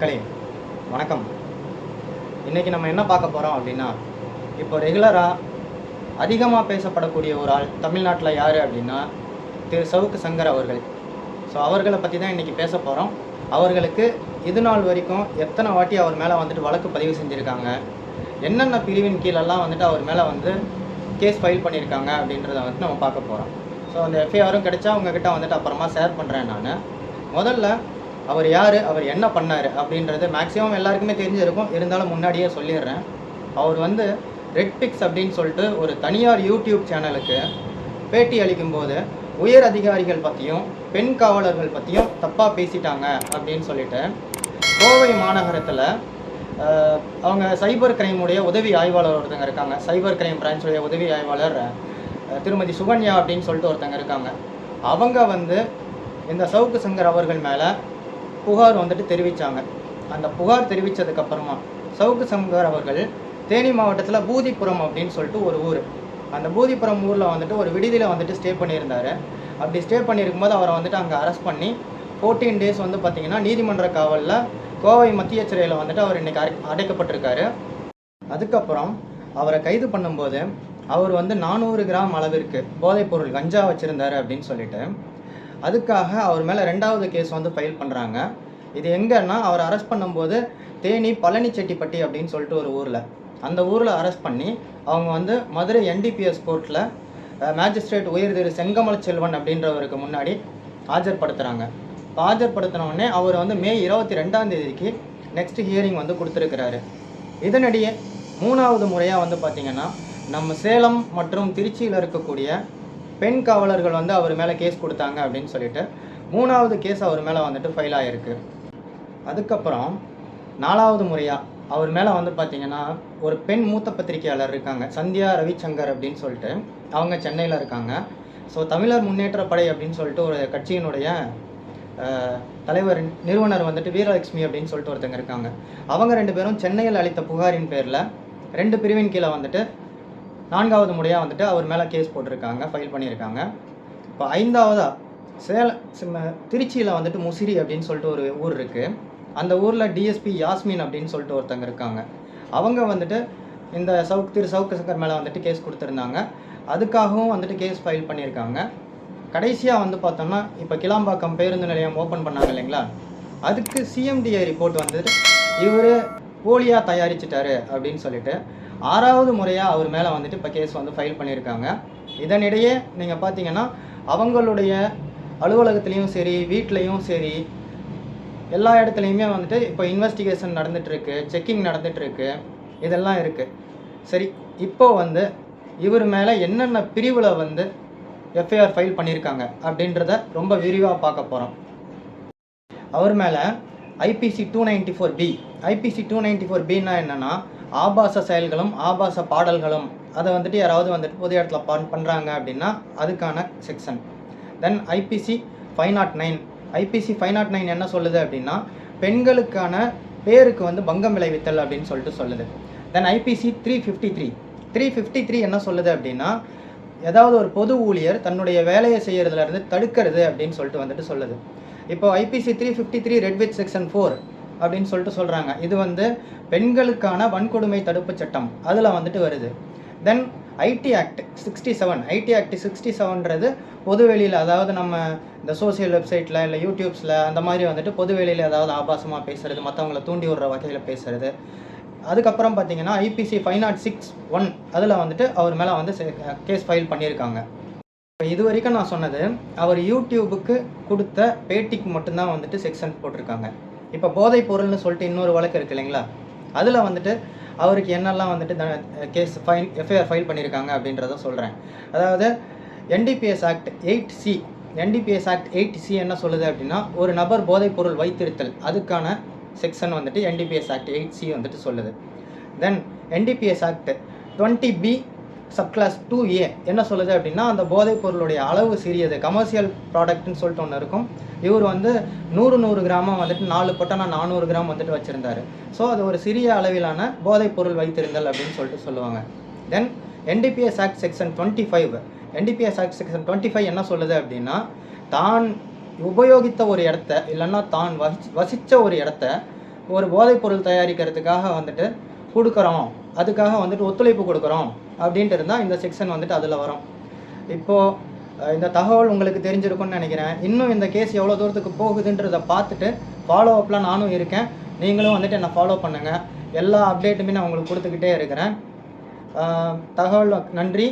மக்களே வணக்கம். இன்றைக்கி நம்ம என்ன பார்க்க போகிறோம் அப்படின்னா இப்போ ரெகுலராக அதிகமாக பேசப்படக்கூடிய ஒரு ஆள் தமிழ்நாட்டில் யார் அப்படின்னா திரு சவுக்கு சங்கர் அவர்கள். ஸோ அவர்களை பற்றி தான் இன்றைக்கி பேச போகிறோம் அவர்களுக்கு இது நாள் வரைக்கும் எத்தனை வாட்டி அவர் மேலே வந்துட்டு வழக்கு பதிவு செஞ்சுருக்காங்க? என்னென்ன பிரிவின் கீழெல்லாம் வந்துட்டு அவர் மேலே வந்து கேஸ் ஃபைல் பண்ணியிருக்காங்க அப்படின்றத வந்துட்டு நம்ம பார்க்க போகிறோம் ஸோ அந்த எஃப்ஐஆரும் கிடைச்சா உங்ககிட்ட வந்துட்டு அப்புறமா ஷேர் பண்ணுறேன் நான். முதல்ல அவர் யார் அவர் என்ன பண்ணார் அப்படின்றது மேக்ஸிமம் எல்லாருக்குமே தெரிஞ்சிருக்கும். இருந்தாலும் முன்னாடியே சொல்லிடுறேன். அவர் வந்து ரெட் பிக்ஸ் அப்படின்னு சொல்லிட்டு ஒரு தனியார் யூடியூப் சேனலுக்கு பேட்டி அளிக்கும்போது உயர் அதிகாரிகள் பற்றியும் பெண் காவலர்கள் பற்றியும் தப்பாக பேசிட்டாங்க அப்படின்னு சொல்லிட்டு கோவை மாநகரத்தில் அவங்க சைபர் கிரைமுடைய உதவி ஆய்வாளர் ஒருத்தங்க இருக்காங்க. சைபர் கிரைம் பிரான்ச்சுடைய உதவி ஆய்வாளர் திருமதி சுகன்யா அப்படின்னு சொல்லிட்டு ஒருத்தங்க இருக்காங்க. அவங்க வந்து இந்த சவுக்கு சங்கர் அவர்கள் மேலே புகார் வந்துட்டு தெரிவித்தாங்க அந்த புகார் தெரிவித்ததுக்கப்புறமா சவுக்கு சங்கர் அவர்கள் தேனி மாவட்டத்தில் பூதிப்புரம் அப்படின்னு சொல்லிட்டு ஒரு ஊர். அந்த பூதிப்புரம் ஊரில் வந்துட்டு ஒரு விடுதியில் வந்துட்டு ஸ்டே பண்ணியிருந்தார். அப்படி ஸ்டே பண்ணியிருக்கும்போது அவரை வந்துட்டு அங்கே அரெஸ்ட் பண்ணி ஃபோர்டீன் டேஸ் வந்து பார்த்திங்கன்னா நீதிமன்ற காவலில் கோவை மத்திய சிறையில் வந்துட்டு அவர் இன்றைக்கி அடை அடைக்கப்பட்டிருக்காரு. அதுக்கப்புறம் அவரை கைது பண்ணும்போது அவர் வந்து நானூறு கிராம் அளவிற்கு போதைப்பொருள் கஞ்சா வச்சுருந்தாரு அப்படின்னு சொல்லிட்டு அதுக்காக அவர் மேலே ரெண்டாவது கேஸ் வந்து ஃபைல் பண்ணுறாங்க இது எங்கன்னா அவர் அரெஸ்ட் பண்ணும்போது தேனி பழனிச்செட்டிப்பட்டி அப்படின்னு சொல்லிட்டு ஒரு ஊரில். அந்த ஊரில் அரெஸ்ட் பண்ணி அவங்க வந்து மதுரை என்டிபிஎஸ் கோர்ட்டில் மேஜிஸ்ட்ரேட் உயர் திரு செங்கமல செல்வன் அப்படின்றவருக்கு முன்னாடி ஆஜர்படுத்துகிறாங்க இப்போ ஆஜர்படுத்தினோடனே அவர் வந்து மே இருபத்தி ரெண்டாம் தேதிக்கு நெக்ஸ்ட் ஹியரிங் வந்து கொடுத்துருக்கிறாரு. இதனிடையே மூணாவது முறையாக வந்து பார்த்திங்கன்னா நம்ம சேலம் மற்றும் திருச்சியில் இருக்கக்கூடிய பெண் காவலர்கள் வந்து அவர் மேலே கேஸ் கொடுத்தாங்க அப்படின்னு சொல்லிட்டு மூணாவது கேஸ் அவர் மேலே வந்துட்டு ஃபைல் ஆகிருக்கு அதுக்கப்புறம் நாலாவது முறையாக அவர் மேலே வந்து பார்த்தீங்கன்னா ஒரு பெண் மூத்த பத்திரிகையாளர் இருக்காங்க சந்தியா ரவிச்சங்கர் அப்படின்னு சொல்லிட்டு அவங்க சென்னையில் இருக்காங்க. ஸோ தமிழர் முன்னேற்ற படை அப்படின்னு சொல்லிட்டு ஒரு கட்சியினுடைய தலைவர் நிறுவனர் வந்துட்டு வீரலட்சுமி அப்படின்னு சொல்லிட்டு ஒருத்தங்க இருக்காங்க. அவங்க ரெண்டு பேரும் சென்னையில் அளித்த புகாரின் பேரில் ரெண்டு பிரிவின் கீழே வந்துட்டு நான்காவது முறையாக வந்துட்டு அவர் மேலே கேஸ் போட்டிருக்காங்க ஃபைல் பண்ணியிருக்காங்க. இப்போ ஐந்தாவதாக சேல சிம்ம- திருச்சியில் வந்துட்டு முசிறி அப்படின்னு சொல்லிட்டு ஒரு ஊர் இருக்குது அந்த ஊரில் டிஎஸ்பி யாஸ்மின் அப்படின்னு சொல்லிட்டு ஒருத்தங்க இருக்காங்க. அவங்க வந்துட்டு இந்த சவுக் திரு சவுக்கு சங்கர் மேலே வந்துட்டு கேஸ் கொடுத்துருந்தாங்க. அதுக்காகவும் வந்துட்டு கேஸ் ஃபைல் பண்ணியிருக்காங்க. கடைசியாக வந்து பார்த்தோம்னா இப்போ கிளாம்பாக்கம் பேருந்து நிலையம் ஓப்பன் பண்ணாங்க இல்லைங்களா? அதுக்கு சிஎம்டிஐ ரிப்போர்ட் வந்துட்டு இவர் போலியாக தயாரிச்சிட்டாரு அப்படின்னு சொல்லிட்டு ஆறாவது முறையாக அவர் மேலே வந்துட்டு இப்போ கேஸ் வந்து ஃபைல் பண்ணியிருக்காங்க. இதனிடையே நீங்கள் பார்த்தீங்கன்னா அவங்களுடைய அலுவலகத்துலேயும் சரி வீட்லேயும் சரி எல்லா இடத்துலையுமே வந்துட்டு இப்போ இன்வெஸ்டிகேஷன் நடந்துகிட்ருக்கு செக்கிங் நடந்துகிட்ருக்கு இதெல்லாம் இருக்குது சரி இப்போ வந்து இவர் மேலே என்னென்ன பிரிவில் வந்து எஃப்ஐஆர் ஃபைல் பண்ணியிருக்காங்க அப்படின்றத ரொம்ப விரிவாக பார்க்க போகிறோம் அவர் மேலே IPC two ninety four B IPC two ninety four பின்னா என்னென்னா ஆபாச செயல்களும் ஆபாச பாடல்களும் அதை வந்துட்டு யாராவது வந்துட்டு பொது இடத்துல பண் பண்ணுறாங்க அப்படின்னா அதுக்கான section then IPC five naught nine IPC five naught nine என்ன சொல்லுது அப்படின்னா பெண்களுக்கான பேருக்கு வந்து பங்கம் விளைவித்தல் அப்படின்னு சொல்லிட்டு சொல்லுது. Then IPC three fifty three three fifty three என்ன சொல்லுது அப்படின்னா ஏதாவது ஒரு பொது ஊழியர் தன்னுடைய வேலையை செய்கிறதுலேருந்து தடுக்கிறது அப்படின்னு சொல்லிட்டு வந்துட்டு சொல்லுது. இப்போ IPC three fifty three read with section four அப்படின்னு சொல்லிட்டு சொல்கிறாங்க இது வந்து பெண்களுக்கான வன்கொடுமை தடுப்பு சட்டம். அதில் வந்துட்டு வருது. Then IT act sixty seven IT act sixty செவன்றது பொதுவெளியில் அதாவது நம்ம இந்த சோஷியல் வெப்சைட்டில் இல்லை யூடியூப்ஸில் அந்த மாதிரி வந்துட்டு பொதுவெளியில் ஏதாவது ஆபாசமாக பேசுறது மற்றவங்கள தூண்டி விடுற வகையில் பேசுறது. அதுக்கப்புறம் பார்த்தீங்கன்னா IPC five naught six one oh அதில் வந்துட்டு அவர் மேலே வந்து கேஸ் ஃபைல் பண்ணியிருக்காங்க. இப்போ இது வரைக்கும் நான் சொன்னது அவர் யூடியூபுக்கு கொடுத்த பேட்டிக்கு மட்டும்தான் வந்துட்டு செக்ஷன் போட்டிருக்காங்க. இப்போ போதைப் பொருள்னு சொல்லிட்டு இன்னொரு வழக்கு இருக்கு இல்லைங்களா? அதில் வந்துட்டு அவருக்கு என்னெல்லாம் வந்துட்டு கேஸ் ஃபைன் எஃப்ஐஆர் ஃபைல் பண்ணியிருக்காங்க அப்படின்றத சொல்கிறேன் அதாவது NDPS act eight C NDPS act eight C என்ன சொல்லுது அப்படின்னா ஒரு நபர் போதைப் பொருள் வைத்திருத்தல் அதுக்கான செக்ஷன் வந்துட்டு என்டிபிஎஸ் ஆக்ட் எயிட் சி வந்துட்டு சொல்லுது. Then NDPS act twenty B subclause two A என்ன சொல்லுது அப்படின்னா அந்த போதைப் பொருளுடைய அளவு சிறியது. கமர்ஷியல் ப்ராடக்ட்னு சொல்லிட்டு ஒன்று இருக்கும். இவர் வந்து நூறு நூறு கிராமம் வந்துட்டு நாலு பொட்டனா நானூறு கிராம் வந்துட்டு வச்சுருந்தாரு. ஸோ அது ஒரு சிறிய அளவிலான போதைப் பொருள் வைத்திருந்தல் அப்படின்னு சொல்லிட்டு சொல்லுவாங்க. Then NDPS act section twenty five NDPS act section twenty five என்ன சொல்லுது அப்படின்னா தான் உபயோகித்த ஒரு இடத்த இல்லைன்னா தான் வசி வசித்த ஒரு இடத்த ஒரு போதைப் பொருள் தயாரிக்கிறதுக்காக வந்துட்டு கொடுக்குறோம். அதுக்காக வந்துட்டு ஒத்துழைப்பு கொடுக்குறோம் அப்படின்ட்டு இருந்தால் இந்த செக்ஷன் வந்துட்டு அதில் வரும். இப்போது இந்த தகவல் உங்களுக்கு தெரிஞ்சிருக்கும்னு நினைக்கிறேன். இன்னும் இந்த கேஸ் எவ்வளோ தூரத்துக்கு போகுதுன்றதை பார்த்துட்டு ஃபாலோ அப்லாம் நானும் இருக்கேன். நீங்களும் வந்துட்டு என்னை ஃபாலோ பண்ணுங்கள் எல்லா அப்டேட்டுமே நான் உங்களுக்கு கொடுத்துக்கிட்டே இருக்கிறேன். தகவல் நன்றி.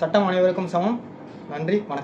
சட்டம் அனைவருக்கும் சமம். நன்றி. வணக்கம்.